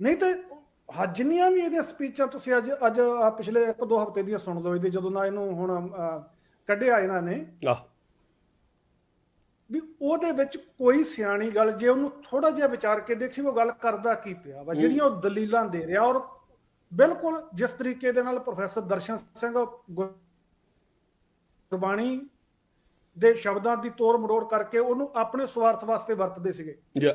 ਨਹੀਂ ਤੇ ਹ- ਜਿੰਨੀਆਂ ਵੀ ਇਹਦੀਆਂ ਸਪੀਚਾਂ ਤੁਸੀਂ ਅੱਜ ਅੱਜ ਪਿਛਲੇ ਇੱਕ ਦੋ ਹਫ਼ਤੇ ਦੀਆਂ ਸੁਣ ਲਓ ਇਹਦੇ ਜਦੋਂ ਨਾ ਇਹਨੂੰ ਹੁਣ ਕੱਢਿਆ ਇਹਨਾਂ ਨੇ। ਆਹ। ਵੀ ਉਹਦੇ ਵਿੱਚ ਕੋਈ ਸਿਆਣੀ ਗੱਲ ਜੇ ਉਹਨੂੰ ਥੋੜਾ ਜਿਹਾ ਵਿਚਾਰ ਕੇ ਦੇਖੀ ਉਹ ਗੱਲ ਕਰਦਾ ਕੀ ਪਿਆ ਵਾ? ਜਿਹੜੀਆਂ ਉਹ ਦਲੀਲਾਂ ਦੇ ਰਿਹਾ ਔਰ ਬਿਲਕੁਲ ਜਿਸ ਤਰੀਕੇ ਦੇ ਨਾਲ ਪ੍ਰੋਫੈਸਰ ਦਰਸ਼ਨ ਸਿੰਘ ਗੁਰ- ਗੁਰਬਾਣੀ ਦੇ ਸ਼ਬਦਾਂ ਦੀ ਤੋੜ ਮਰੋੜ ਕਰਕੇ ਉਹਨੂੰ ਆਪਣੇ ਸਵਾਰਥ ਵਾਸਤੇ ਵਰਤਦੇ ਸੀਗੇ। ਜਾ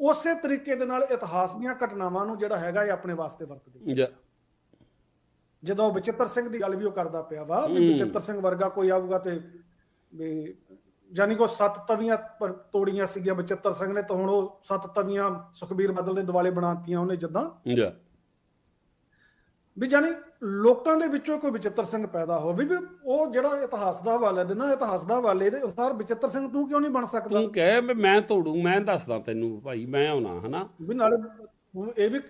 ਉਸੇ ਤਰੀਕੇ ਦੇ ਨਾਲ ਇਤਿਹਾਸ ਦੀਆਂ ਘਟਨਾਵਾਂ ਨੂੰ ਜਿਹੜਾ ਹੈਗਾ ਇਹ ਆਪਣੇ ਵਾਸਤੇ ਵਰਤਦੇ ਜਾ ਜਦੋਂ ਬਚਿੱਤਰ ਸਿੰਘ ਦੀ ਗੱਲ ਵੀ ਉਹ ਕਰਦਾ ਪਿਆ ਵਾ ਵੀ ਬਚਿੱਤਰ ਸਿੰਘ ਵਰਗਾ ਕੋਈ ਆਊਗਾ ਤੇ ਵੀ ਜਾਨੀ ਕੋ ਸੱਤ ਤਵੀਆਂ ਪਰ ਤੋੜੀਆਂ ਸੀਗੀਆਂ ਬਚਿੱਤਰ ਸਿੰਘ ਨੇ ਤਾਂ ਹੁਣ ਉਹ ਸੱਤ ਤਵੀਆਂ ਸੁਖਬੀਰ ਬਾਦਲ ਦੇ ਦਿਵਾਲੇ ਬਣਾਤੀਆਂ ਉਹਨੇ ਜਦਾਂ। ਜਾ ਵੀ ਜਾਨੀ ਲੋਕਾਂ ਦੇ ਵਿੱਚੋਂ ਕੋਈ ਬਚਿੱਤਰ ਸਿੰਘ ਪੈਦਾ ਹੋਵੇ ਵੀ ਉਹ ਜਿਹੜਾ ਇਤਿਹਾਸ ਦਾ ਹਵਾਲਾ ਦੇਣਾ ਇਤਿਹਾਸ ਦਾ ਹਵਾਲੇ ਦੇ ਅਨੁਸਾਰ ਬਚਿੱਤਰ ਸਿੰਘ ਤੂੰ ਕਿਉਂ ਨਹੀਂ ਬਣ ਸਕਦਾ? ਤੂੰ ਕਹਿ ਵੀ ਮੈਂ ਤੋੜੂ ਮੈਂ ਦੱਸਦਾ ਤੈਨੂੰ ਭਾਈ ਮੈਂ ਆਉਣਾ ਹਨਾ? ਵੀ ਨਾਲੇ ਇਹ ਵੀ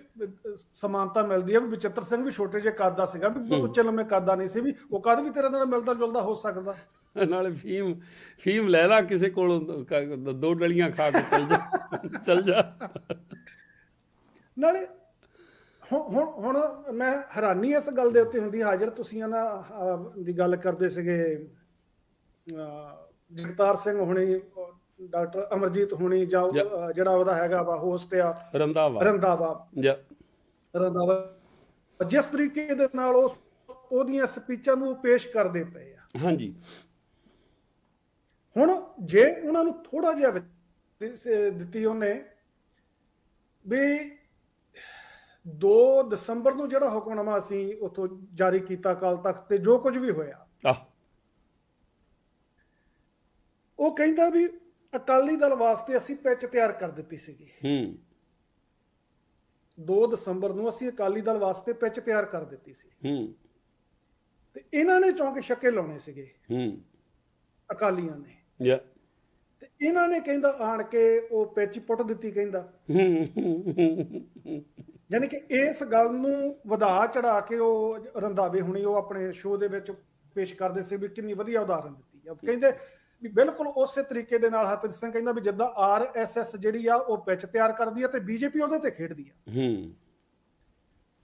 ਸਮਾਨਤਾ ਮਿਲਦੀ ਹੈ ਵੀ ਬਚਿੱਤਰ ਸਿੰਘ ਵੀ ਛੋਟੇ ਜਿਹੇ ਕੱਦ ਦਾ ਸੀਗਾ ਵੀ ਬਹੁਤ ਉੱਚੇ ਲੰਮੇ ਕੱਦ ਦਾ ਨਹੀਂ ਸੀ ਵੀ ਉਹ ਕੱਦ ਵੀ ਤੇਰੇ ਨਾਲ ਮਿਲਦਾ ਜੁਲਦਾ ਹੋ ਸਕਦਾ। ਨਾਲੇ ਫੀਮ ਫੀਮ ਲੈ ਲਾ ਕਿਸੇ ਕੋਲੋਂ ਦੋ ਡਲੀਆਂ ਖਾ ਕੇ ਚੱਲ ਜਾ ਚੱਲ ਜਾ। ਨਾਲੇ ਹੁਣ ਹੁਣ ਮੈਂ ਹੈਰਾਨੀ ਇਸ ਗੱਲ ਦੇ ਉੱਤੇ ਹੁੰਦੀ ਹਾਜ਼ਰ ਤੁਸੀਂ ਨਾ ਅਹ, ਦੀ ਗੱਲ ਕਰਦੇ ਸੀਗੇ ਜਗਤਾਰ ਸਿੰਘ ਹੁਣੀ ਡਾਕਟਰ ਅਮਰਜੀਤ ਹੁਣੀ ਜਾਂ ਜਿਹੜਾ ਉਹਦਾ ਹੈਗਾ ਵਾ ਹੋਸਟ ਆ ਰੰਦਾਵਾ ਰੰਦਾਵਾ ਜਾ ਰੰਦਾਵਾ ਜਿਸ ਤਰੀਕੇ ਦੇ ਨਾਲ ਉਹ ਉਹਦੀਆਂ ਸਪੀਚਾਂ ਨੂੰ ਪੇਸ਼ ਕਰਦੇ ਪਏ ਆ। ਹਾਂਜੀ। ਹੁਣ ਜੇ ਉਹਨਾਂ ਨੂੰ ਥੋੜਾ ਜਿਹਾ ਦਿੱਤੀ ਉਹਨੇ ਵੀ 2 ਦਸੰਬਰ ਨੂੰ ਜਿਹੜਾ ਹੁਕਮਨਾਮਾ ਅਸੀਂ ਉਥੋਂ ਜਾਰੀ ਕੀਤਾ ਕਾਲ ਤਖਤ ਤੇ ਜੋ ਕੁਝ ਵੀ ਹੋਇਆ। ਆਹ। ਉਹ ਕਹਿੰਦਾ ਵੀ ਅਕਾਲੀ ਦਲ ਵਾਸਤੇ ਅਸੀਂ ਪਿੱਚ ਤਿਆਰ ਕਰ ਦਿੱਤੀ ਸੀਗੀ। ਹੂੰ। 2 ਦਸੰਬਰ ਨੂੰ ਅਸੀਂ ਅਕਾਲੀ ਦਲ ਵਾਸਤੇ ਪਿੱਚ ਤਿਆਰ ਕਰ ਦਿੱਤੀ ਸੀ। ਹੂੰ। ਤੇ ਇਹਨਾਂ ਨੇ ਚੌਂਕੇ ਛੱਕੇ ਲਾਉਣੇ ਸੀਗੇ। ਹੂੰ। ਅਕਾਲੀਆਂ ਨੇ। ਜਾ ਤੇ ਇਹਨਾਂ ਨੇ ਕਹਿੰਦਾ ਆਣ ਕੇ ਉਹ ਪਿੱਚ ਪੁੱਟ ਦਿੱਤੀ ਕਹਿੰਦਾ। ਹੂੰ। ਯਾਨੀ ਕਿ ਇਸ ਗੱਲ ਨੂੰ ਵਧਾ ਚੜਾ ਕੇ ਉਹ ਰੰਧਾਵੇ ਹੁਣੀ ਉਹ ਆਪਣੇ ਸ਼ੋਅ ਦੇ ਵਿੱਚ ਪੇਸ਼ ਕਰਦੇ ਸੀ ਵੀ ਕਿੰਨੀ ਵਧੀਆ ਉਦਾਹਰਨ ਦਿੱਤੀ ਆ। ਕਹਿੰਦੇ ਵੀ ਬਿਲਕੁਲ ਉਸੇ ਤਰੀਕੇ ਦੇ ਨਾਲ ਹਰਪ੍ਰੀਤ ਸਿੰਘ ਕਹਿੰਦਾ ਵੀ ਜਿੱਦਾਂ ਆਰਐਸਐਸ ਜਿਹੜੀ ਆ ਉਹ ਪਿੱਚ ਤਿਆਰ ਕਰਦੀ ਆ ਤੇ ਬੀਜੇਪੀ ਉਹਦੇ ਤੇ ਖੇਡਦੀ ਆ। ਹੂੰ।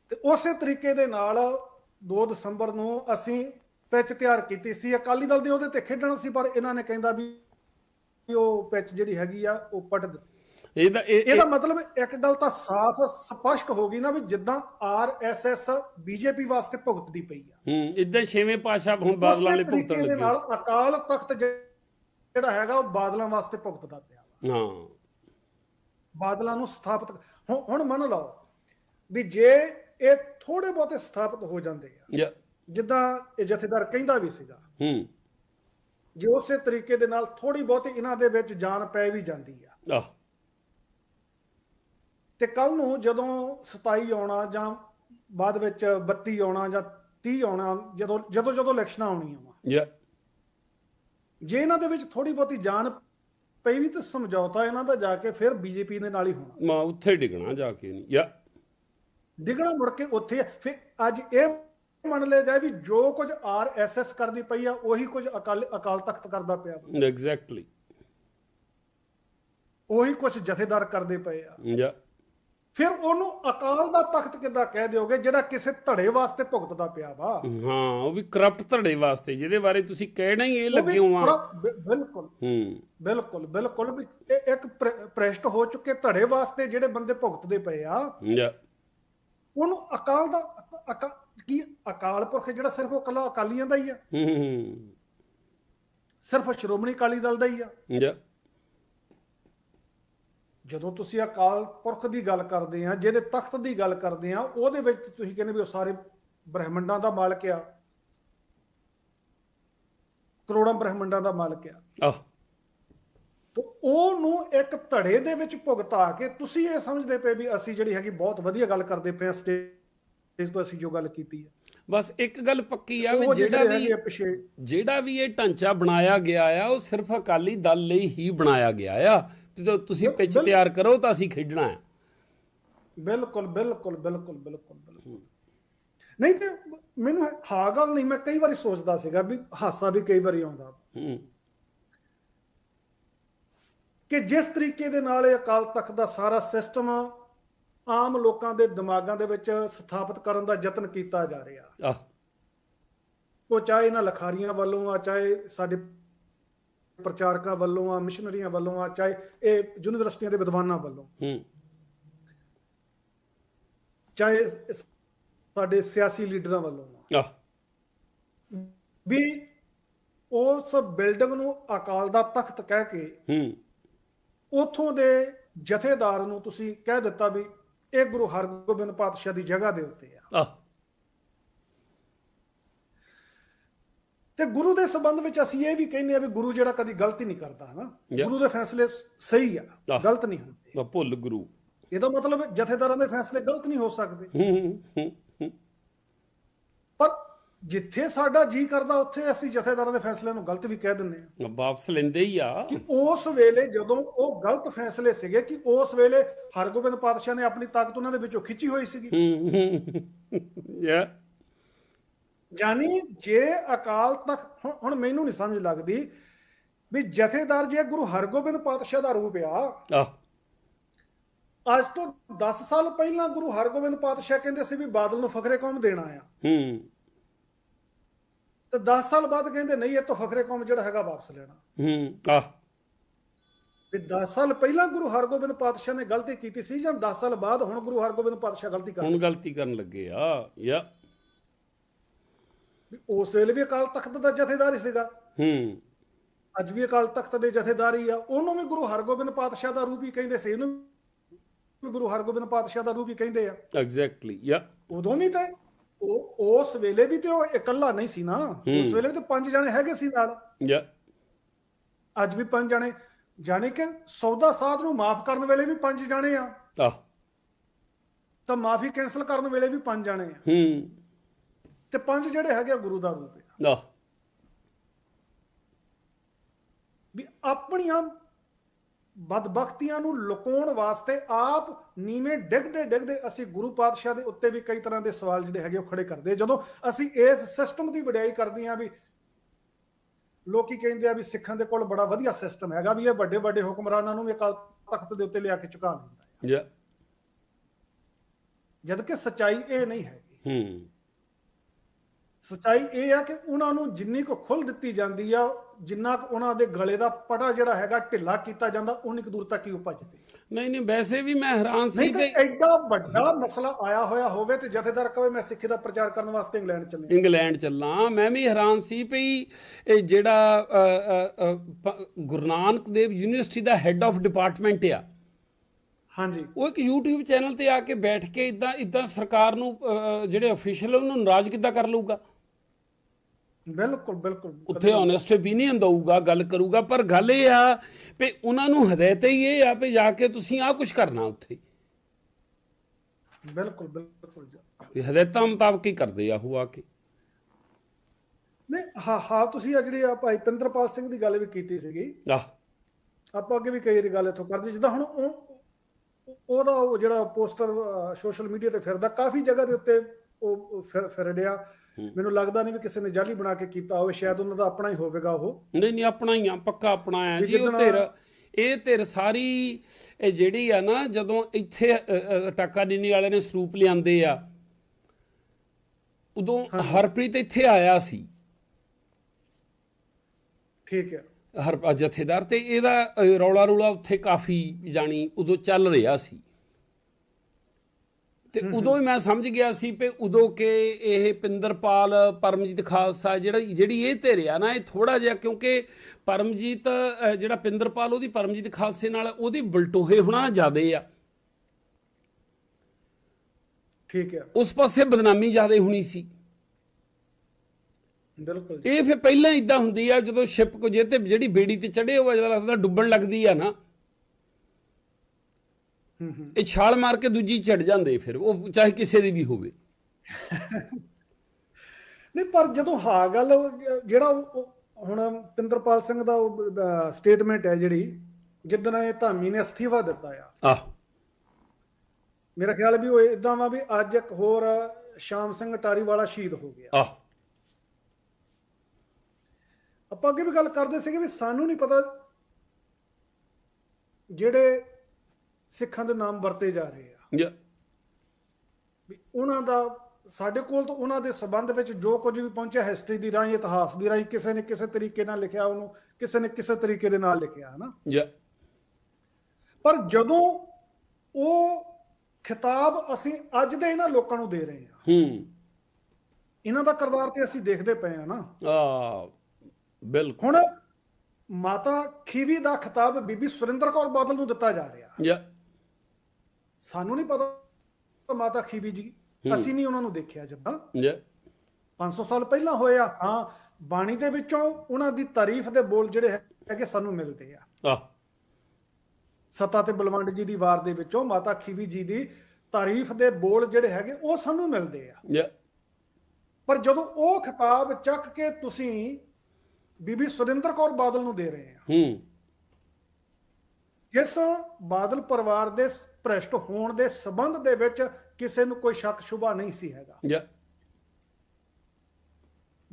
ਤੇ ਉਸੇ ਤਰੀਕੇ ਦੇ ਨਾਲ 2 ਦਸੰਬਰ ਨੂੰ ਅਸੀਂ ਪਿੱਚ ਤਿਆਰ ਕੀਤੀ ਸੀ ਅਕਾਲੀ ਦਲ ਦੇ ਉਹਦੇ ਤੇ ਖੇਡਣਾ ਸੀ ਪਰ ਇਹਨਾਂ ਨੇ ਕਹਿੰਦਾ ਵੀ ਉਹ ਪਿੱਚ ਜਿਹੜੀ ਹੈਗੀ ਆ ਉਹ ਪਟ ਦਿੱਤੀ। ਇਹਦਾ ਇਹ ਇਹਦਾ ਮਤਲਬ ਇੱਕ ਗੱਲ ਤਾਂ ਸਾਫ਼ ਸਪਸ਼ਟ ਹੋ ਗਈ ਨਾ ਵੀ ਜਿੱਦਾਂ ਆਰਐਸਐਸ ਬੀਜੇਪੀ ਵਾਸਤੇ ਭੁਗਤਦੀ ਪਈ ਆ। ਹੂੰ ਇਦਾਂ ਛੇਵੇਂ ਪਾਸ਼ਾ ਹੁਣ ਬਾਦਲਾਂ ਉਸੇ ਭੁਗਤਣ ਲੱਗੇ। ਨਾਲ ਅਕਾਲ ਤਖਤ ਜਿਹੜਾ ਹੈਗਾ ਉਹ ਬਾਦਲਾਂ ਵਾਸਤੇ ਭੁਗਤਦਾ ਪਿਆ। ਹਾਂ। ਬਾਦਲਾਂ ਨੂੰ ਸਥਾਪਿਤ ਹੁਣ ਮੰਨ ਲਓ ਵੀ ਜੇ ਇਹ ਥੋੜੇ ਬਹੁਤੇ ਸਥਾਪਿਤ ਹੋ ਜਾਂਦੇ ਆ ਜਿੱਦਾਂ ਇਹ ਜਥੇਦਾਰ ਕਹਿੰਦਾ ਵੀ ਸੀਗਾ ਹੂੰ। ਜੇ ਉਸੇ ਤਰੀਕੇ ਦੇ ਨਾਲ ਥੋੜੀ ਬਹੁਤੀ ਇਹਨਾਂ ਦੇ ਵਿੱਚ ਜਾਨ ਪੈ ਵੀ ਜਾਂਦੀ ਆ ਆਹ। ਤੇ ਕੱਲ ਨੂੰ ਜਦੋਂ 27 ਆਉਣਾ ਜਾਂ ਬਾਅਦ ਵਿੱਚ 32 ਆਉਣਾ ਜਾਂ 30 ਆਉਣਾ ਜਦੋਂ ਜਦੋਂ ਜਦੋਂ ਇਲੈਕਸ਼ਨਾਂ ਆਉਣੀਆਂ ਵਾ। ਜਾ ਜੇ ਇਹਨਾਂ ਦੇ ਵਿੱਚ ਥੋੜੀ ਬਹੁਤੀ ਜਾਨ ਪਈ ਵੀ ਤਾਂ ਸਮਝੌਤਾ ਇਹਨਾਂ ਦਾ ਜਾ ਕੇ ਫਿਰ ਬੀਜੇਪੀ ਦੇ ਨਾਲ ਹੀ ਹੋਣਾ। ਮੈਂ ਉੱਥੇ ਡਿੱਗਣਾ ਜਾ ਕੇ ਨਹੀਂ। ਜਾ ਡਿਗਣਾ ਮੁੜ ਕੇ ਉੱਥੇ। ਫਿਰ ਅੱਜ ਇਹ ਮੰਨ ਲਿਆ ਜਾਏ ਵੀ ਜੋ ਕੁਝ ਆਰਐਸਐਸ ਕਰਦੀ ਪਈ ਆ ਉਹੀ ਕੁਝ ਅਕਾਲ ਅਕਾਲ ਤਖਤ ਕਰਦਾ ਪਿਆ। ਐਗਜ਼ੈਕਟਲੀ ਉਹੀ ਕੁਝ ਜਥੇਦਾਰ ਕਰਦੇ ਪਏ ਆ। ਜਾ ਫਿਰ ਉਹਨੂੰ ਅਕਾਲ ਦਾ ਤਖਤ ਕਿੱਦਾਂ ਕਹਿ ਦਿਓਗੇ ਜਿਹੜਾ ਕਿਸੇ ਧੜੇ ਵਾਸਤੇ ਭੁਗਤਦਾ ਪਿਆ ਵਾ? ਹਾਂ ਉਹ ਵੀ ਕਰਪਟ ਧੜੇ ਵਾਸਤੇ ਜਿਹਦੇ ਬਾਰੇ ਤੁਸੀਂ ਕਹਿਣਾ ਹੀ ਇਹ ਲੱਗੇ ਹੋ ਆ। ਬਿਲਕੁਲ। ਹੂੰ। ਬਿਲਕੁਲ ਬਿਲਕੁਲ ਵੀ ਇਹ ਇੱਕ ਪ੍ਰ- ਭ੍ਰਿਸ਼ਟ ਹੋ ਚੁੱਕੇ ਧੜੇ ਵਾਸਤੇ ਜਿਹੜੇ ਬੰਦੇ ਭੁਗਤਦੇ ਪਏ ਆ। ਉਹਨੂੰ ਅਕਾਲ ਦਾ ਕੀ ਅਕਾਲ ਪੁਰਖ ਜਿਹੜਾ ਸਿਰਫ ਉਹ ਕੱਲਾ ਅਕਾਲੀਆਂ ਦਾ ਹੀ ਆ? ਹੂੰ ਸਿਰਫ ਸ਼੍ਰੋਮਣੀ ਅਕਾਲੀ ਦਲ ਦਾ ਹੀ ਆ। ਜਾ ਜਦੋਂ ਤੁਸੀਂ ਅਕਾਲ ਪੁਰਖ ਦੀ ਗੱਲ ਕਰਦੇ ਆ ਜਿਹਦੇ ਤਖਤ ਦੀ ਗੱਲ ਕਰਦੇ ਆ ਉਹਦੇ ਵਿੱਚ ਤੁਸੀਂ ਕਹਿੰਦੇ ਵੀ ਉਹ ਸਾਰੇ ਬ੍ਰਹਿਮੰਡਾਂ ਦਾ ਮਾਲਕ ਆ। ਕਰੋੜਾਂ ਬ੍ਰਹਿਮੰਡਾਂ ਦਾ ਮਾਲਕ ਆ। ਆਹ। ਤੇ ਉਹਨੂੰ ਇੱਕ ਧੜੇ ਦੇ ਵਿੱਚ ਭੁਗਤਾ ਕੇ ਤੁਸੀਂ ਇਹ ਸਮਝਦੇ ਪਏ ਵੀ ਅਸੀਂ ਜਿਹੜੀ ਹੈਗੀ ਬਹੁਤ ਵਧੀਆ ਗੱਲ ਕਰਦੇ ਪਏ ਆ ਸਟੇਜ ਤੋਂ ਅਸੀਂ ਜੋ ਗੱਲ ਕੀਤੀ ਹੈ ਬਸ ਇੱਕ ਗੱਲ ਪੱਕੀ ਆ ਵੀ ਉਹ ਜਿਹੜਾ ਵੀ ਜਿਹੜਾ ਵੀ ਇਹ ਢਾਂਚਾ ਬਣਾਇਆ ਗਿਆ ਆ ਉਹ ਸਿਰਫ ਅਕਾਲੀ ਦਲ ਲਈ ਹੀ ਬਣਾਇਆ ਗਿਆ ਆ। ਜਦੋਂ ਤੁਸੀਂ ਪਿੱਚ ਤਿਆਰ ਕਰੋ ਤਾਂ ਅਸੀਂ ਖੇਡਣਾ ਹੈ। ਬਿਲਕੁਲ ਬਿਲਕੁਲ ਬਿਲਕੁਲ ਬਿਲਕੁਲ ਬਿਲਕੁਲ। ਨਹੀਂ ਤੇ ਮੈਨੂੰ ਹਾਂ ਗੱਲ ਨਹੀਂ ਮੈਂ ਕਈ ਵਾਰੀ ਸੋਚਦਾ ਸੀਗਾ ਵੀ ਹਾਸਾ ਵੀ ਕਈ ਵਾਰੀ ਆਉਂਦਾ। ਹੂੰ। ਕਿ ਜਿਸ ਤਰੀਕੇ ਦੇ ਨਾਲ ਇਹ ਅਕਾਲ ਤਖਤ ਦਾ ਸਾਰਾ ਸਿਸਟਮ ਆਮ ਲੋਕਾਂ ਦੇ ਦਿਮਾਗਾਂ ਦੇ ਵਿੱਚ ਸਥਾਪਿਤ ਕਰਨ ਦਾ ਯਤਨ ਕੀਤਾ ਜਾ ਰਿਹਾ। ਆਹ। ਉਹ ਚਾਹੇ ਇਹਨਾਂ ਲਖਾਰੀਆਂ ਵੱਲੋਂ ਆ ਚਾਹੇ ਸਾਡੇ ਪ੍ਰਚਾਰਕਾਂ ਵੱਲੋਂ ਆ ਮਿਸ਼ਨਰੀਆਂ ਵੱਲੋਂ ਆ ਚਾਹੇ ਇਹ ਯੂਨੀਵਰਸਿਟੀਆਂ ਦੇ ਵਿਦਵਾਨਾਂ ਵੱਲੋਂ। ਹੂੰ। ਚਾਹੇ ਸਾਡੇ ਸਿਆਸੀ ਲੀਡਰਾਂ ਵੱਲੋਂ ਆ। ਵੀ ਉਸ ਬਿਲਡਿੰਗ ਨੂੰ ਅਕਾਲ ਦਾ ਤਖਤ ਕਹਿ ਕੇ ਹੂੰ। ਉਥੋਂ ਦੇ ਜਥੇਦਾਰ ਨੂੰ ਤੁਸੀਂ ਕਹਿ ਦਿੱਤਾ ਵੀ ਇਹ ਗੁਰੂ ਹਰਗੋਬਿੰਦ ਪਾਤਸ਼ਾਹ ਦੀ ਜਗ੍ਹਾ ਦੇ ਉੱਤੇ ਆ। ਤੇ ਗੁਰੂ ਦੇ ਸੰਬੰਧ ਵਿੱਚ ਅਸੀਂ ਇਹ ਵੀ ਕਹਿੰਦੇ ਆ ਵੀ ਗੁਰੂ ਜਿਹੜਾ ਕਦੀ ਗਲਤੀ ਨਹੀਂ ਕਰਦਾ ਹਨਾ. ਗੁਰੂ ਦੇ ਫੈਸਲੇ ਸਹੀ ਆ। ਗਲਤ ਨਹੀਂ ਹੁੰਦੇ। ਭੁੱਲ ਗੁਰੂ। ਇਹਦਾ ਮਤਲਬ ਜਥੇਦਾਰਾਂ ਦੇ ਫੈਸਲੇ ਗਲਤ ਨਹੀਂ ਹੋ ਸਕਦੇ। ਪਰ ਜਿੱਥੇ ਸਾਡਾ ਜੀ ਕਰਦਾ ਉੱਥੇ ਅਸੀਂ ਜਥੇਦਾਰਾਂ ਦੇ ਫੈਸਲਿਆਂ ਨੂੰ ਗਲਤ ਵੀ ਕਹਿ ਦਿੰਦੇ ਆ ਵਾਪਸ ਲੈਂਦੇ ਹੀ ਆ। ਕਿ ਉਸ ਵੇਲੇ ਜਦੋਂ ਉਹ ਗਲਤ ਫੈਸਲੇ ਸੀਗੇ ਕਿ ਉਸ ਵੇਲੇ ਹਰਗੋਬਿੰਦ ਪਾਤਸ਼ਾਹ ਨੇ ਆਪਣੀ ਤਾਕਤ ਉਹਨਾਂ ਦੇ ਵਿੱਚੋਂ ਖਿੱਚੀ ਹੋਈ ਸੀਗੀ। ਯਾ ਯਾਨੀ ਜੇ ਅਕਾਲ ਤਖਤ ਹੁਣ- ਮੈਨੂੰ ਨਹੀਂ ਸਮਝ ਲੱਗਦੀ ਵੀ ਜਥੇਦਾਰ ਜੇ ਗੁਰੂ ਹਰਗੋਬਿੰਦ ਪਾਤਸ਼ਾਹ ਦਾ ਰੂਪ ਆ। ਅੱਜ ਤੋਂ 10 ਸਾਲ ਪਹਿਲਾਂ ਗੁਰੂ ਹਰਗੋਬਿੰਦ ਪਾਤਸ਼ਾਹ ਕਹਿੰਦੇ ਸੀ ਵੀ ਬਾਦਲ ਨੂੰ ਫਖਰੇ ਕੌਮ ਦੇਣਾ ਆ। ਹੂੰ। ਤੇ 10 ਸਾਲ ਬਾਅਦ ਕਹਿੰਦੇ ਨਹੀਂ ਇਹ ਤੋਂ ਫਖਰੇ ਕੌਮ ਜਿਹੜਾ ਹੈਗਾ ਵਾਪਸ ਲੈਣਾ। ਹੂੰ ਆਹ। ਵੀ 10 ਸਾਲ ਪਹਿਲਾਂ ਗੁਰੂ ਹਰਗੋਬਿੰਦ ਪਾਤਸ਼ਾਹ ਨੇ ਗਲਤੀ ਕੀਤੀ ਸੀ ਜਾਂ 10 ਸਾਲ ਬਾਅਦ ਹੁਣ ਗੁਰੂ ਹਰਗੋਬਿੰਦ ਪਾਤਸ਼ਾਹ ਗਲਤੀ ਕਰ ਹੁਣ ਗਲਤੀ ਕਰਨ ਲੱਗੇ ਆ ਯਾ। ਵੀ ਉਸ ਵੇਲੇ ਵੀ ਅਕਾਲ ਤਖਤ ਦਾ ਜਥੇਦਾਰ ਹੀ ਸੀਗਾ। ਹੂੰ। ਅੱਜ ਵੀ ਅਕਾਲ ਤਖਤ ਦੇ ਜਥੇਦਾਰੀ ਆ। ਉਹਨੂੰ ਵੀ ਗੁਰੂ ਹਰਗੋਬਿੰਦ ਪਾਤਸ਼ਾਹ ਦਾ ਰੂਪ ਹੀ ਕਹਿੰਦੇ ਸੀ। ਇਹਨੂੰ ਵੀ ਗੁਰੂ ਹਰਗੋਬਿੰਦ ਪਾਤਸ਼ਾਹ ਦਾ ਰੂਪ ਹੀ ਕਹਿੰਦੇ ਆ। ਐਗਜ਼ੈਕਟਲੀ ਯਾ ਉਦੋਂ ਵੀ ਤੇ ਉਹ ਉਸ ਵੇਲੇ ਵੀ ਤੇ ਉਹ ਇਕੱਲਾ ਨਹੀਂ ਸੀ ਨਾ। ਉਸ ਵੇਲੇ ਵੀ ਤੇ ਪੰਜ ਜਣੇ ਹੈਗੇ ਸੀ ਨਾਲ। ਯਾ ਅੱਜ ਵੀ ਪੰਜ ਜਣੇ। ਜਾਣੇ ਕਿ ਸੌਦਾ ਸਾਧ ਨੂੰ ਮਾਫ ਕਰਨ ਵੇਲੇ ਵੀ ਪੰਜ ਜਣੇ ਆ। ਤਾਂ ਮਾਫੀ ਕੈਨਸਲ ਕਰਨ ਵੇਲੇ ਵੀ ਪੰਜ ਜਣੇ ਆ। ਹੂੰ। ਤੇ ਪੰਜ ਜਿਹੜੇ ਹੈਗੇ ਆ ਗੁਰੂ ਦਾ ਰੂਪ ਆ। ਆਹ ਵੀ ਆਪਣੀਆਂ ਬਦਬਖਤੀਆਂ ਨੂੰ ਲੁਕਾਉਣ ਵਾਸਤੇ ਆਪ ਨੀਵੇਂ ਡਿੱਗਦੇ ਡਿੱਗਦੇ ਅਸੀਂ ਗੁਰੂ ਪਾਤਸ਼ਾਹ ਦੇ ਉੱਤੇ ਵੀ ਕਈ ਤਰ੍ਹਾਂ ਦੇ ਸਵਾਲ ਜਿਹੜੇ ਹੈਗੇ ਉਹ ਖੜੇ ਕਰਦੇ ਜਦੋਂ ਅਸੀਂ ਇਸ ਸਿਸਟਮ ਦੀ ਵਡਿਆਈ ਕਰਦੇ ਹਾਂ ਵੀ ਲੋਕੀ ਕਹਿੰਦੇ ਆ ਵੀ ਸਿੱਖਾਂ ਦੇ ਕੋਲ ਬੜਾ ਵਧੀਆ ਸਿਸਟਮ ਹੈਗਾ ਵੀ ਇਹ ਵੱਡੇ ਵੱਡੇ ਹੁਕਮਰਾਨਾਂ ਨੂੰ ਵੀ ਅਕਾਲ ਤਖਤ ਦੇ ਉੱਤੇ ਲਿਆ ਕੇ ਝੁਕਾ ਦਿੰਦਾ ਹੈ ਜਦ ਕਿ ਸਚਾਈ ਇਹ ਨਹੀਂ ਹੈਗੀ। ਹੂੰ। ਸਚਾਈ ਇਹ ਆ ਕਿ ਉਹਨਾਂ ਨੂੰ ਜਿੰਨੀ ਕੁ ਖੁੱਲ ਦਿੱਤੀ ਜਾਂਦੀ ਆ ਜਿੰਨਾ ਕੁ ਉਹਨਾਂ ਦੇ ਗਲੇ ਦਾ ਪਟਾ ਜਿਹੜਾ ਹੈਗਾ ਢਿੱਲਾ ਕੀਤਾ ਜਾਂਦਾ ਉਨੀ ਕੁ ਦੂਰ ਤੱਕ ਹੀ ਉਹ ਭੱਜਦੇ ਨਹੀਂ ਨਹੀਂ ਵੈਸੇ ਵੀ ਮੈਂ ਹੈਰਾਨ ਸੀ ਵੀ ਐਡਾ ਵੱਡਾ ਮਸਲਾ ਆਇਆ ਹੋਇਆ ਹੋਵੇ ਤੇ ਜਥੇਦਾਰ ਕਹੇ ਮੈਂ ਸਿੱਖੀ ਦਾ ਪ੍ਰਚਾਰ ਕਰਨ ਵਾਸਤੇ ਇੰਗਲੈਂਡ ਚੱਲੇ ਇੰਗਲੈਂਡ ਚੱਲਾਂ। ਮੈਂ ਵੀ ਹੈਰਾਨ ਸੀ ਵੀ ਇਹ ਜਿਹੜਾ ਗੁਰੂ ਨਾਨਕ ਦੇਵ ਯੂਨੀਵਰਸਿਟੀ ਦਾ ਹੈੱਡ ਆਫ ਡਿਪਾਰਟਮੈਂਟ ਆ। ਹਾਂਜੀ। ਉਹ ਇੱਕ YouTube ਚੈਨਲ ਤੇ ਆ ਕੇ ਬੈਠ ਕੇ ਇਦਾਂ ਇਦਾਂ ਸਰਕਾਰ ਨੂੰ ਜਿਹੜੇ ਅਫੀਸ਼ੀਅਲ ਉਹਨੂੰ ਨਾਰਾਜ਼ ਕਿੱਦਾਂ ਕਰ ਲਊਗਾ? ਬਿਲਕੁਲ ਬਿਲਕੁਲ। ਉੱਥੇ ਓਨੈਸਟ ਓਪੀਨੀਅਨ ਦਊਗਾ ਗੱਲ ਕਰੂਗਾ ਪਰ ਗੱਲ ਇਹ ਆ ਵੀ ਉਹਨਾਂ ਨੂੰ ਹਦਾਇਤ ਹੀ ਇਹ ਆ ਵੀ ਜਾ ਕੇ ਤੁਸੀਂ ਆ ਕੁਝ ਕਰਨਾ ਉੱਥੇ। ਬਿਲਕੁਲ ਬਿਲਕੁਲ ਜੀ। ਹਦਾਇਤਾਂ ਮੁਤਾਬਕ ਹੀ ਕਰਦੇ ਆ ਉਹ ਆ ਕੇ। ਨਹੀਂ ਹਾਂ ਹਾਂ ਤੁਸੀਂ ਆ ਜਿਹੜੀ ਆ ਭਾਈ ਪਿੰਦਰਪਾਲ ਸਿੰਘ ਦੀ ਗੱਲ ਵੀ ਕੀਤੀ ਸੀਗੀ। ਆਹ। ਆਪਾਂ ਅੱਗੇ ਵੀ ਕਈ ਵਾਰੀ ਗੱਲ ਇੱਥੋਂ ਕਰਦੇ ਜਿੱਦਾਂ ਹੁਣ ਉਹ ਉਹਦਾ ਉਹ ਜਿਹੜਾ ਪੋਸਟਰ ਸੋਸ਼ਲ ਮੀਡੀਆ ਤੇ ਫਿਰਦਾ ਕਾਫੀ ਜਗ੍ਹਾ ਦੇ ਉੱਤੇ ਉਹ ਫਿਰ ਰਿਹਾ ਮੈਨੂੰ ਲੱਗਦਾ ਨਹੀਂ ਵੀ ਕਿਸੇ ਨੇ ਜਾਲੀ ਬਣਾ ਕੇ ਕੀਤਾ ਹੋਵੇ ਸ਼ਾਇਦ ਉਹਨਾਂ ਦਾ ਆਪਣਾ ਹੀ ਹੋਵੇਗਾ ਉਹ। ਨਹੀਂ ਨਹੀਂ ਆਪਣਾ ਹੀ ਆ ਪੱਕਾ ਆਪਣਾ ਆ ਵੀ ਜੀ ਉਹ ਧਿਰ ਇਹ ਧਿਰ ਸਾਰੀ ਇਹ ਜਿਹੜੀ ਆ ਨਾ ਜਦੋਂ ਇੱਥੇ ਟਾਕਾ ਨੀਨੀ ਵਾਲੇ ਨੇ ਸਰੂਪ ਲਿਆਂਦੇ ਆ ਉਦੋਂ ਹਰਪ੍ਰੀਤ ਇੱਥੇ ਆਇਆ ਸੀ। ਠੀਕ ਹੈ। ਹਰ ਜਥੇਦਾਰ ਤੇ ਇਹਦਾ ਰੌਲਾ ਰੌਲਾ ਉੱਥੇ ਕਾਫੀ ਜਾਣੀ ਉਦੋਂ ਚੱਲ ਰਿਹਾ ਸੀ। ਤੇ ਉਦੋਂ ਹੀ ਮੈਂ ਸਮਝ ਗਿਆ ਸੀ ਕਿ ਉਦੋਂ ਕਿ ਇਹ ਪਿੰਦਰਪਾਲ ਪਰਮਜੀਤ ਖਾਲਸਾ ਜਿਹੜਾ ਜਿਹੜੀ ਇਹ ਧਿਰ ਆ ਨਾ ਇਹ ਥੋੜਾ ਜਿਹਾ ਕਿਉਂਕਿ ਪਰਮਜੀਤ ਜਿਹੜਾ ਪਿੰਦਰਪਾਲ ਉਹਦੀ ਪਰਮਜੀਤ ਖਾਲਸੇ ਨਾਲ ਉਹਦੀ ਬਲਟੋਹੇ ਹੋਣਾ ਜ਼ਿਆਦੇ ਆ। ਠੀਕ ਹੈ ਉਸ ਪਾਸੇ ਬਦਨਾਮੀ ਜ਼ਿਆਦੇ ਹੋਣੀ ਸੀ। ਬਿਲਕੁਲ ਇਹ ਫਿਰ ਪਹਿਲਾਂ ਇਦਾਂ ਹੁੰਦੀ ਆ ਜਦੋਂ ਸ਼ਿਪ ਕੋ ਜੇ ਤੇ ਜਿਹੜੀ ਬੇੜੀ ਤੇ ਚੜੇ ਹੋਇਆ ਜਦੋਂ ਲੱਗਦਾ ਡੁੱਬਣ ਲੱਗਦੀ ਆ ਨਾ। ਹੂੰ ਹੂੰ। ਇਹ ਛਾਲ ਮਾਰ ਕੇ ਦੂਜੀ ਚੜ ਜਾਂਦੇ ਫਿਰ ਉਹ ਚਾਹੇ ਕਿਸੇ ਦੀ ਵੀ ਹੋਵੇ। ਨਹੀਂ ਪਰ ਜਦੋਂ ਹਾਂ ਗੱਲ ਜਿਹੜਾ ਹੁਣ ਪਿੰਦਰਪਾਲ ਸਿੰਘ ਦਾ ਉਹ ਸਟੇਟਮੈਂਟ ਹੈ ਜਿਹੜੀ ਜਿੱਦਣ ਇਹ ਧਾਮੀ ਨੇ ਅਸਤੀਫਾ ਦਿੱਤਾ ਆ। ਆਹ। ਮੇਰਾ ਖਿਆਲ ਵੀ ਉਹ ਇਦਾਂ ਵਾ ਵੀ ਅੱਜ ਇੱਕ ਹੋਰ ਸ਼ਾਮ ਸਿੰਘ ਟਾਰੀ ਵਾਲਾ ਸ਼ਹੀਦ ਹੋ ਗਿਆ। ਆਹ। ਆਪਾਂ ਅੱਗੇ ਵੀ ਗੱਲ ਕਰਦੇ ਸੀਗੇ ਵੀ ਸਾਨੂੰ ਨਹੀਂ ਪਤਾ ਜਿਹੜੇ ਸਿੱਖਾਂ ਦੇ ਨਾਮ ਵਰਤੇ ਜਾ ਰਹੇ ਆ। ਯਾ। ਉਹਨਾਂ ਦਾ ਸਾਡੇ ਕੋਲ ਤਾਂ ਉਹਨਾਂ ਦੇ ਸਬੰਧ ਵਿੱਚ ਜੋ ਕੁਝ ਵੀ ਪਹੁੰਚਿਆ ਹਿਸਟਰੀ ਦੀ ਰਾਹੀਂ ਇਤਿਹਾਸ ਦੀ ਰਾਹੀਂ ਕਿਸੇ ਨੇ ਕਿਸੇ ਤਰੀਕੇ ਨਾਲ ਲਿਖਿਆ ਉਹਨੂੰ ਕਿਸੇ ਨੇ ਕਿਸੇ ਤਰੀਕੇ ਦੇ ਨਾਲ ਲਿਖਿਆ ਹਨਾ? ਯਾ। ਪਰ ਜਦੋਂ ਉਹ ਖਿਤਾਬ ਅਸੀਂ ਅੱਜ ਦੇ ਇਹਨਾਂ ਲੋਕਾਂ ਨੂੰ ਦੇ ਰਹੇ ਹਾਂ ਹੂੰ। ਇਹਨਾਂ ਦਾ ਕਿਰਦਾਰ ਤੇ ਅਸੀਂ ਦੇਖਦੇ ਪਏ ਆ ਨਾ। ਆ। ਬਿਲਕੁਲ। ਹੁਣ ਮਾਤਾ ਖੀਵੀ ਦਾ ਖਿਤਾਬ ਬੀਬੀ ਸੁਰਿੰਦਰ ਕੌਰ ਬਾਦਲ ਨੂੰ ਦਿੱਤਾ ਜਾ ਰਿਹਾ। ਯਾ। ਸਾਨੂੰ ਨਹੀਂ ਪਤਾ ਮਾਤਾ ਖੀਵੀ ਜੀ। ਅਸੀਂ ਨਹੀਂ ਉਹਨਾਂ ਨੂੰ ਦੇਖਿਆ ਜਦੋਂ ਯਾ। 500 ਸਾਲ ਪਹਿਲਾਂ ਹੋਇਆ ਹਾਂ ਬਾਣੀ ਦੇ ਵਿੱਚੋਂ ਉਹਨਾਂ ਦੀ ਤਾਰੀਫ ਦੇ ਬੋਲ ਜਿਹੜੇ ਹੈਗੇ ਸਾਨੂੰ ਮਿਲਦੇ ਆ। ਆ। ਸੱਤਾ ਤੇ ਬਲਵੰਡ ਜੀ ਦੀ ਵਾਰ ਦੇ ਵਿੱਚੋਂ ਮਾਤਾ ਖੀਵੀ ਜੀ ਦੀ ਤਾਰੀਫ ਦੇ ਬੋਲ ਜਿਹੜੇ ਹੈਗੇ ਉਹ ਸਾਨੂੰ ਮਿਲਦੇ ਆ। ਯਾ। ਪਰ ਜਦੋਂ ਉਹ ਖਿਤਾਬ ਚੱਕ ਕੇ ਤੁਸੀਂ ਬੀਬੀ ਸੁਰਿੰਦਰ ਕੌਰ ਬਾਦਲ ਨੂੰ ਦੇ ਰਹੇ ਆ ਹੂੰ। ਇਸ ਬਾਦਲ ਪਰਿਵਾਰ ਦੇ ਭ੍ਰਿਸ਼ਟ ਹੋਣ ਦੇ ਸਬੰਧ ਦੇ ਵਿੱਚ ਕਿਸੇ ਨੂੰ ਕੋਈ ਸ਼ੱਕ ਸ਼ੁਬਾ ਨਹੀਂ ਸੀ ਹੈਗਾ। ਯਾ।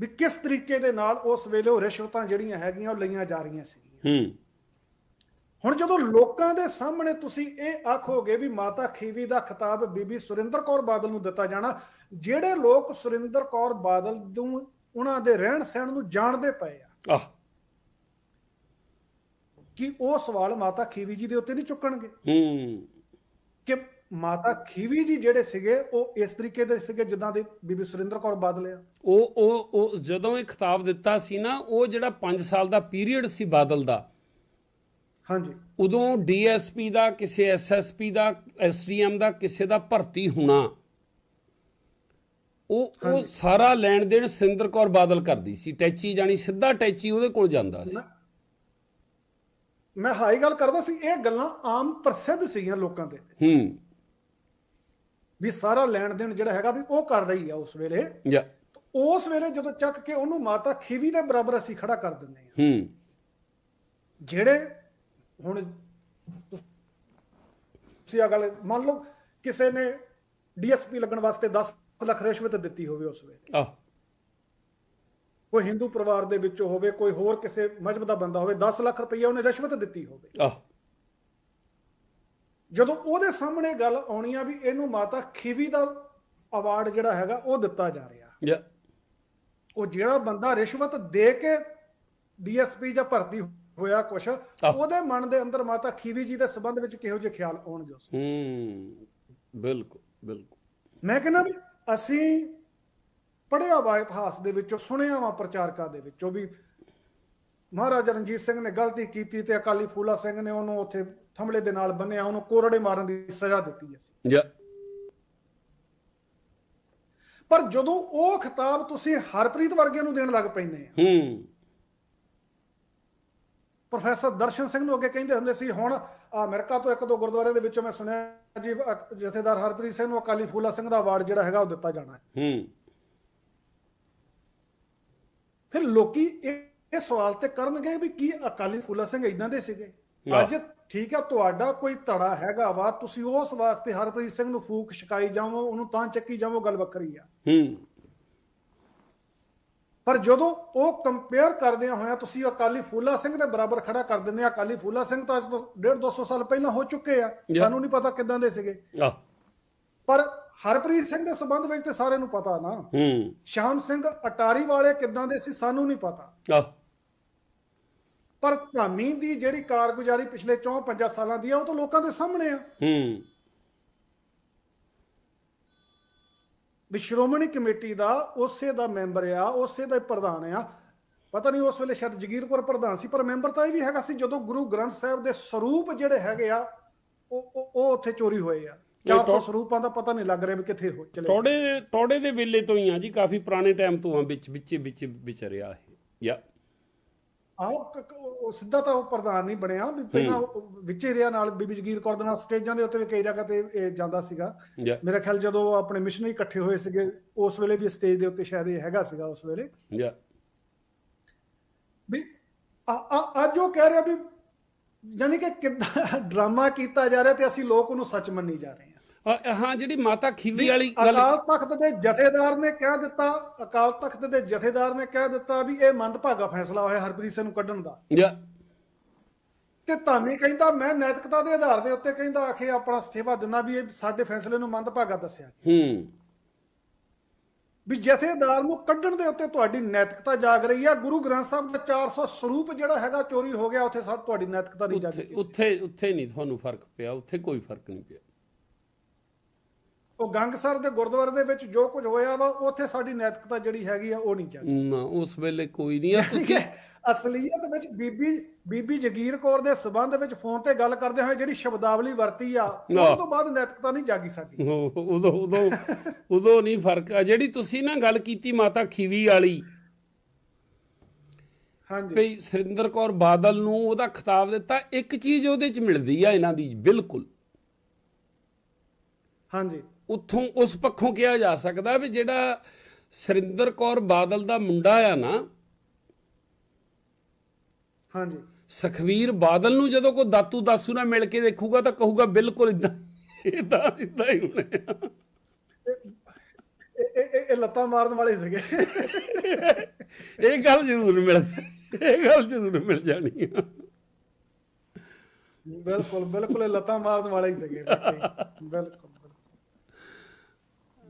ਵੀ ਕਿਸ ਤਰੀਕੇ ਦੇ ਨਾਲ ਉਸ ਵੇਲੇ ਉਹ ਰਿਸ਼ਵਤਾਂ ਜਿਹੜੀਆਂ ਹੈਗੀਆਂ ਉਹ ਲਈਆਂ ਜਾ ਰਹੀਆਂ ਸੀਗੀਆਂ। ਹੂੰ। ਹੁਣ ਜਦੋਂ ਲੋਕਾਂ ਦੇ ਸਾਹਮਣੇ ਤੁਸੀਂ ਇਹ ਆਖੋਗੇ ਵੀ ਮਾਤਾ ਖੀਵੀ ਦਾ ਖਿਤਾਬ ਬੀਬੀ ਸੁਰਿੰਦਰ ਕੌਰ ਬਾਦਲ ਨੂੰ ਦਿੱਤਾ ਜਾਣਾ ਜਿਹੜੇ ਲੋਕ ਸੁਰਿੰਦਰ ਕੌਰ ਬਾਦਲ ਨੂੰ ਉਹਨਾਂ ਦੇ ਰਹਿਣ ਸਹਿਣ ਨੂੰ ਜਾਣਦੇ ਪਏ ਆ ਆ ਕਿ ਉਹ ਸਵਾਲ ਮਾਤਾ ਖੀਵੀ ਜੀ ਦੇ ਉੱਤੇ ਨਹੀਂ ਚੁੱਕਣਗੇ? ਹੂੰ। ਕਿ ਮਾਤਾ ਖੀਵੀ ਜੀ ਜਿਹੜੇ ਸੀਗੇ ਉਹ ਇਸ ਤਰੀਕੇ ਦੇ ਸੀਗੇ ਜਿੱਦਾਂ ਦੇ ਬੀਬੀ ਸੁਰਿੰਦਰ ਕੌਰ ਬਾਦਲ ਆ? ਉਹ ਉਹ ਉਹ ਜਦੋਂ ਇਹ ਖਿਤਾਬ ਦਿੱਤਾ ਸੀ ਨਾ ਉਹ ਜਿਹੜਾ 5 ਸਾਲ ਦਾ ਪੀਰੀਅਡ ਸੀ ਬਾਦਲ ਦਾ ਹਾਂਜੀ। ਉਦੋਂ ਡੀਐਸਪੀ ਦਾ ਕਿਸੇ ਐਸਐਸਪੀ ਦਾ ਐਸਡੀਐਮ ਦਾ ਕਿਸੇ ਦਾ ਭਰਤੀ ਹੋਣਾ। ਉਹ ਉਹ ਸਾਰਾ ਲੈਣ ਦੇਣ ਸਿੰਦਰ ਕੌਰ ਬਾਦਲ ਕਰਦੀ ਸੀ। ਟੈਚੀ ਜਾਣੀ ਸਿੱਧਾ ਟੈਚੀ ਉਹਦੇ ਕੋਲ ਜਾਂਦਾ ਸੀ। ਮੈਂ- ਮੈਂ ਹਾਈ ਗੱਲ ਕਰਦਾ ਸੀ ਇਹ ਗੱਲਾਂ ਆਮ ਪ੍ਰਸਿੱਧ ਸੀਗੀਆਂ ਲੋਕਾਂ ਦੇ ਹੂੰ। ਵੀ ਸਾਰਾ ਲੈਣ ਦੇਣ ਜਿਹੜਾ ਹੈਗਾ ਵੀ ਉਹ ਕਰ ਰਹੀ ਆ ਉਸ ਵੇਲੇ। ਯਾ। ਉਸ ਵੇਲੇ ਜਦੋਂ ਚੱਕ ਕੇ ਉਹਨੂੰ ਮਾਤਾ ਖੀਵੀ ਦੇ ਬਰਾਬਰ ਅਸੀਂ ਖੜਾ ਕਰ ਦਿੰਦੇ ਆ ਹੂੰ। ਜਿਹੜੇ ਹੁਣ ਤੁਸੀਂ ਆ ਗੱਲ ਮੰਨ ਲਓ ਕਿਸੇ ਨੇ ਡੀਐਸਪੀ ਲੱਗਣ ਵਾਸਤੇ 10 ਲੱਖ ਰਿਸ਼ਵਤ ਦਿੱਤੀ ਹੋਵੇ ਉਸ ਵੇਲੇ। ਆ ਕੋਈ ਹਿੰਦੂ ਪਰਿਵਾਰ ਦੇ ਵਿੱਚੋਂ ਹੋਵੇ ਕੋਈ ਹੋਰ ਕਿਸੇ ਮਜਹਬ ਦਾ ਬੰਦਾ ਹੋਵੇ 10 ਲੱਖ ਰੁਪਈਆ ਉਹਨੇ ਰਿਸ਼ਵਤ ਦਿੱਤੀ ਹੋਵੇ। ਆ ਜਦੋਂ ਉਹਦੇ ਸਾਹਮਣੇ ਗੱਲ ਆਉਣੀ ਆ ਵੀ ਇਹਨੂੰ ਮਾਤਾ ਖੀਵੀ ਦਾ ਅਵਾਰਡ ਜਿਹੜਾ ਹੈਗਾ ਉਹ ਦਿੱਤਾ ਜਾ ਰਿਹਾ। ਯਾ। ਉਹ ਜਿਹੜਾ ਬੰਦਾ ਰਿਸ਼ਵਤ ਦੇ ਕੇ ਡੀਐਸਪੀ ਜਾਂ ਭਰਤੀ ਹੋਇਆ ਕੁਛ ਉਹਦੇ ਮਨ ਦੇ ਅੰਦਰ ਮਾਤਾ ਖੀਵੀ ਜੀ ਦੇ ਸੰਬੰਧ ਵਿੱਚ ਕਿਹੋ ਜਿਹੇ ਖਿਆਲ ਆਉਣਗੇ ਹੂੰ ਬਿਲਕੁਲ ਬਿਲਕੁਲ। ਮੈਂ ਕਹਿੰਦਾ ਵੀ ਅਸੀਂ ਪੜਿਆ ਵਾ ਇਤਿਹਾਸ ਦੇ ਵਿੱਚੋਂ ਸੁਣਿਆ ਵਾ ਪ੍ਰਚਾਰਕਾਂ ਦੇ ਵਿੱਚੋਂ ਵੀ। ਮਹਾਰਾਜਾ ਰਣਜੀਤ ਸਿੰਘ ਨੇ ਗਲਤੀ ਕੀਤੀ ਤੇ ਅਕਾਲੀ ਫੂਲਾ ਸਿੰਘ ਨੇ ਉਹਨੂੰ ਉੱਥੇ ਥੰਮਲੇ ਦੇ ਨਾਲ ਬੰਨਿਆ ਉਹਨੂੰ ਕੋਰੜੇ ਮਾਰਨ ਦੀ ਸਜ਼ਾ ਦਿੱਤੀ ਅਸੀਂ। ਪਰ ਜਦੋਂ ਉਹ ਖਿਤਾਬ ਤੁਸੀਂ ਹਰਪ੍ਰੀਤ ਵਰਗੇ ਨੂੰ ਦੇਣ ਲੱਗ ਪੈਂਦੇ ਆ ਹੂੰ। ਪ੍ਰੋਫੈਸਰ ਦਰਸ਼ਨ ਸਿੰਘ ਨੂੰ ਅੱਗੇ ਕਹਿੰਦੇ ਹੁੰਦੇ ਸੀ ਹੁਣ ਅਮਰੀਕਾ ਤੋਂ ਇੱਕ ਦੋ ਗੁਰਦੁਆਰੇ ਦੇ ਵਿੱਚੋਂ ਮੈਂ ਸੁਣਿਆ ਜੀ ਜਥੇਦਾਰ ਹਰਪ੍ਰੀਤ ਸਿੰਘ ਨੂੰ ਅਕਾਲੀ ਫੂਲਾ ਸਿੰਘ ਦਾ ਅਵਾਰਡ ਜਿਹੜਾ ਹੈਗਾ ਉਹ ਦਿੱਤਾ ਜਾਣਾ ਹੈ। ਹੂੰ। ਫਿਰ ਲੋਕੀ ਇਹ ਸਵਾਲ ਤੇ ਕਰਨਗੇ ਵੀ ਕੀ ਅਕਾਲੀ ਫੂਲਾ ਸਿੰਘ ਇਦਾਂ ਦੇ ਸੀਗੇ। ਅੱਜ ਠੀਕ ਆ ਤੁਹਾਡਾ ਕੋਈ ਧੜਾ ਹੈਗਾ ਵਾ ਤੁਸੀਂ ਉਸ ਵਾਸਤੇ ਹਰਪ੍ਰੀਤ ਸਿੰਘ ਨੂੰ ਫੂਕ ਛਕਾਈ ਜਾਵੋ ਉਹਨੂੰ ਤਾਂ ਚੱਕੀ ਜਾਵੋ ਗੱਲ ਵੱਖਰੀ ਆ। ਹੂੰ। ਪਰ ਜਦੋਂ ਉਹ ਕੰਪੇਅਰ ਕਰਦੇ ਹੋਇਆ ਤੁਸੀਂ ਅਕਾਲੀ ਫੂਲਾ ਸਿੰਘ ਦੇ ਬਰਾਬਰ ਖੜਾ ਕਰ ਦਿੰਦੇ ਆ। ਅਕਾਲੀ ਫੂਲਾ ਸਿੰਘ ਤਾਂ ਇਸ ਤੋਂ 1.5 200 ਸਾਲ ਪਹਿਲਾਂ ਹੋ ਚੁੱਕੇ ਆ. ਸਾਨੂੰ ਨਹੀਂ ਪਤਾ ਕਿਦਾਂ ਦੇ ਸੀਗੇ। ਪਰ ਹਰਪ੍ਰੀਤ ਸਿੰਘ ਦੇ ਸੰਬੰਧ ਵਿੱਚ ਤੇ ਸਾਰਿਆਂ ਨੂੰ ਪਤਾ ਨਾ। ਹੂੰ। ਸ਼ਾਮ ਸਿੰਘ ਅਟਾਰੀ ਵਾਲੇ ਕਿਦਾਂ ਦੇ ਸੀ ਸਾਨੂੰ ਨਹੀਂ ਪਤਾ। ਪਰ ਧਾਮੀ ਦੀ ਜਿਹੜੀ ਕਾਰਗੁਜ਼ਾਰੀ ਪਿਛਲੇ 4-5 ਸਾਲਾਂ ਦੀ ਆ ਉਹ ਤਾਂ ਲੋਕਾਂ ਦੇ ਸਾਹਮਣੇ ਆ। ਹੂੰ। ਵੀ ਸ਼੍ਰੋਮਣੀ ਕਮੇਟੀ ਦਾ ਉਸੇ ਦਾ ਮੈਂਬਰ ਆ ਉਸੇ ਦਾ ਪ੍ਰਧਾਨ ਆ। ਪਤਾ ਨਹੀਂ ਉਸ ਵੇਲੇ ਸ਼ਾਇਦ ਜਗੀਰਪੁਰ ਪ੍ਰਧਾਨ ਸੀ ਪਰ ਮੈਂਬਰ ਤਾਂ ਇਹ ਵੀ ਹੈਗਾ ਸੀ ਜਦੋਂ ਗੁਰੂ ਗ੍ਰੰਥ ਸਾਹਿਬ ਦੇ ਸਰੂਪ ਜਿਹੜੇ ਹੈਗੇ ਆ ਉਹ ਉਹ- ਉਹ ਉੱਥੇ ਚੋਰੀ ਹੋਏ ਆ। 400 ਸਰੂਪਾਂ ਦਾ ਪਤਾ ਨਹੀਂ ਲੱਗ ਰਿਹਾ ਵੀ ਕਿੱਥੇ ਹੋ ਚਲੇ ਟੋੜੇ ਟੋੜੇ ਦੇ ਵੇਲੇ ਤੋਂ ਹੀ ਆ ਜੀ ਕਾਫੀ ਪੁਰਾਣੇ ਟਾਈਮ ਤੋਂ ਆ ਵਿੱਚ ਵਿੱਚ ਵਿੱਚ ਵਿਚਰਿਆ ਇਹ। ਯਾ ਆਹੋ ਸਿੱਧਾ ਤਾਂ ਉਹ ਪ੍ਰਧਾਨ ਨਹੀਂ ਬਣਿਆ ਵੀ ਪਹਿਲਾਂ ਵਿੱਚੇ ਰਿਹਾ ਨਾਲ ਬੀਬੀ ਜਗੀਰ ਕੌਰ ਦੇ ਨਾਲ ਸਟੇਜਾਂ ਦੇ ਉੱਤੇ ਵੀ ਕਈ ਜਗ੍ਹਾ ਤੇ ਇਹ ਜਾਂਦਾ ਸੀਗਾ। ਮੇਰਾ ਖਿਆਲ ਜਦੋਂ ਆਪਣੇ ਮਿਸ਼ਨਰੀ ਇਕੱਠੇ ਹੋਏ ਸੀਗੇ ਉਸ ਵੇਲੇ ਵੀ ਸਟੇਜ ਦੇ ਉੱਤੇ ਸ਼ਾਇਦ ਇਹ ਹੈਗਾ ਸੀਗਾ ਉਸ ਵੇਲੇ। ਵੀ ਆ- ਆ- ਅੱਜ ਉਹ ਕਹਿ ਰਿਹਾ ਵੀ ਯਾਨੀ ਕਿ ਕਿੱਦਾਂ ਡਰਾਮਾ ਕੀਤਾ ਜਾ ਰਿਹਾ ਤੇ ਅਸੀਂ ਲੋਕ ਉਹਨੂੰ ਸੱਚ ਮੰਨੀ ਜਾ ਰਹੇ ਹਾਂ ਜਿਹੜੀ ਮਾਤਾ ਖੀਵੀ ਵਾਲੀ ਗੱਲ ਅਕਾਲ ਤਖਤ ਦੇ ਜਥੇਦਾਰ ਨੇ ਕਹਿ ਦਿੱਤਾ ਅਕਾਲ ਤਖਤ ਦੇ ਜਥੇਦਾਰ ਨੇ ਕਹਿ ਦਿੱਤਾ ਵੀ ਇਹ ਮੰਦਭਾਗਾ ਫੈਸਲਾ ਹੋਇਆ ਹਰਪ੍ਰੀਤ ਸਿੰਘ ਨੂੰ ਕੱਢਣ ਦਾ। ਤੇ ਧਾਮੀ ਕਹਿੰਦਾ ਮੈਂ ਨੈਤਿਕਤਾ ਦੇ ਆਧਾਰ ਦੇ ਉੱਤੇ ਕਹਿੰਦਾ ਆਖੇ ਆਪਣਾ ਅਸਤੀਫਾ ਦਿੰਦਾ ਵੀ ਇਹ ਸਾਡੇ ਫੈਸਲੇ ਨੂੰ ਮੰਦਭਾਗਾ ਦੱਸਿਆ ਹੂੰ। ਵੀ ਜਥੇਦਾਰ ਨੂੰ ਕੱਢਣ ਦੇ ਉੱਤੇ ਤੁਹਾਡੀ ਨੈਤਿਕਤਾ ਜਾਗ ਰਹੀ ਆ ਗੁਰੂ ਗ੍ਰੰਥ ਸਾਹਿਬ ਦਾ 400 ਸਰੂਪ ਜਿਹੜਾ ਹੈਗਾ ਚੋਰੀ ਹੋ ਗਿਆ ਉੱਥੇ ਸਭ ਤੁਹਾਡੀ ਨੈਤਿਕਤਾ ਨਹੀਂ ਜਾਗੀ। ਉੱਥੇ ਉੱਥੇ ਨਹੀਂ ਤੁਹਾਨੂੰ ਫ਼ਰਕ ਪਿਆ ਉੱਥੇ ਕੋਈ ਫ਼ਰਕ ਨਹੀਂ ਪਿਆ। ਉਹ ਗੰਗਸਰ ਦੇ ਗੁਰਦੁਆਰੇ ਦੇ ਵਿੱਚ ਜੋ ਕੁਝ ਹੋਇਆ ਵਾ ਉੱਥੇ ਸਾਡੀ ਨੈਤਿਕਤਾ ਜਿਹੜੀ ਹੈਗੀ ਆ ਉਹ ਨਹੀਂ ਜਾਗੀ ਨਾ ਉਸ ਵੇਲੇ ਕੋਈ ਨਹੀਂ ਆ ਤੁਸੀਂ ਅਸਲੀਅਤ ਵਿੱਚ ਬੀਬੀ ਬੀਬੀ ਜਗੀਰ ਕੌਰ ਦੇ ਸਬੰਧ ਵਿੱਚ ਫੋਨ ਤੇ ਗੱਲ ਕਰਦੇ ਹੋਏ ਜਿਹੜੀ ਸ਼ਬਦਾਵਲੀ ਵਰਤੀ ਆ। ਉਸ ਤੋਂ ਬਾਅਦ ਨੈਤਿਕਤਾ ਨਹੀਂ ਜਾਗੀ ਸਾਡੀ। ਉਦੋਂ ਉਦੋਂ ਉਦੋਂ ਨਹੀਂ ਫ਼ਰਕ ਆ। ਜਿਹੜੀ ਤੁਸੀਂ ਨਾ ਗੱਲ ਕੀਤੀ ਮਾਤਾ ਖੀਵੀ ਵਾਲੀ ਹਾਂਜੀ। ਵੀ ਸੁਰਿੰਦਰ ਕੌਰ ਬਾਦਲ ਨੂੰ ਉਹਦਾ ਖਿਤਾਬ ਦਿੱਤਾ ਇੱਕ ਚੀਜ਼ ਉਹਦੇ ਚ ਮਿਲਦੀ ਆ ਇਹਨਾਂ ਦੀ ਬਿਲਕੁਲ। ਹਾਂਜੀ। ਉੱਥੋਂ ਉਸ ਪੱਖੋਂ ਕਿਹਾ ਜਾ ਸਕਦਾ ਵੀ ਜਿਹੜਾ ਸੁਰਿੰਦਰ ਕੌਰ ਬਾਦਲ ਦਾ ਮੁੰਡਾ ਆ ਨਾ ਹਾਂਜੀ। ਸਖਵੀਰ ਬਾਦਲ ਨੂੰ ਜਦੋਂ ਕੋਈ ਦਾਤੂ ਦਾਸੂ ਨਾਲ ਮਿਲ ਕੇ ਦੇਖੂਗਾ ਤਾਂ ਕਹੂਗਾ ਬਿਲਕੁਲ ਇਦਾਂ ਇਦਾਂ ਇਦਾਂ ਹੀ ਹੋਣੇ। ਇਹ ਲੱਤਾਂ ਮਾਰਨ ਵਾਲੇ ਸੀਗੇ। ਇਹ ਗੱਲ ਜ਼ਰੂਰ ਮਿਲ ਇਹ ਗੱਲ ਜ਼ਰੂਰ ਮਿਲ ਜਾਣੀ ਆ। ਬਿਲਕੁਲ ਬਿਲਕੁਲ ਇਹ ਲੱਤਾਂ ਮਾਰਨ ਵਾਲੇ ਹੀ ਸੀਗੇ। ਬਿਲਕੁਲ।